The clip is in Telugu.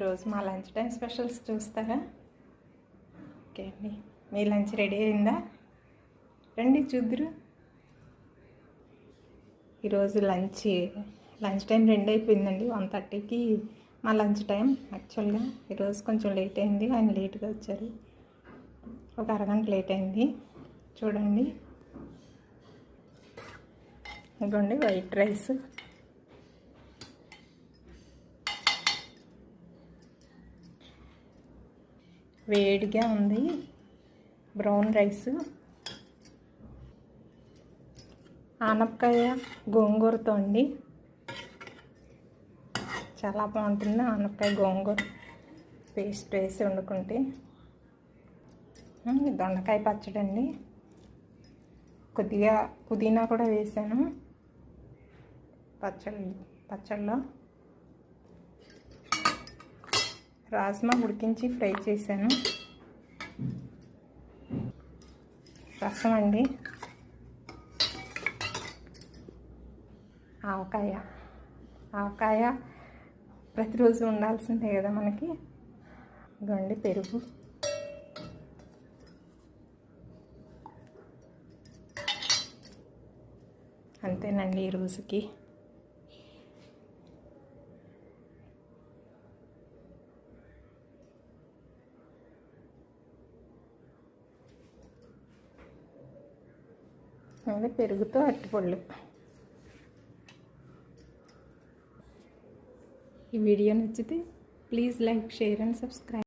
రోజు మా లంచ్ టైం స్పెషల్స్ చూస్తారా? ఓకే అండి. మీ లంచ్ రెడీ అయిందా? రండి చూద్దురు. ఈరోజు లంచ్ లంచ్ టైం రెండు అయిపోయిందండి. వన్ థర్టీకి మా లంచ్ టైం యాక్చువల్గా. ఈరోజు కొంచెం లేట్ అయింది ఆయన లేట్గా వచ్చారు. ఒక అరగంట లేట్ అయింది. చూడండి. ఇదిగోండి వైట్ రైస్. వేడిగా ఉంది. Brown rice. ఆనపకాయ గోంగూరతో అండి. చాలా బాగుంటుంది ఆనపకాయ గోంగూర పేస్ట్ వేసి వండుకుంటే. దొండకాయ పచ్చడి అండి. కొద్దిగా పుదీనా కూడా వేసాను. పచ్చడి పచ్చడిలో రాజ్మా ఉడికించి ఫ్రై చేశాను. రసం అండి. ఆవకాయ. ఆవకాయ ప్రతిరోజు ఉండాల్సిందే కదా మనకి. గండి పెరుగు. అంతేనండి ఈ రోజుకి. అదే పెరుగుతో అరటిపళ్ళు ఈ వీడియో నచ్చితే please like share and subscribe.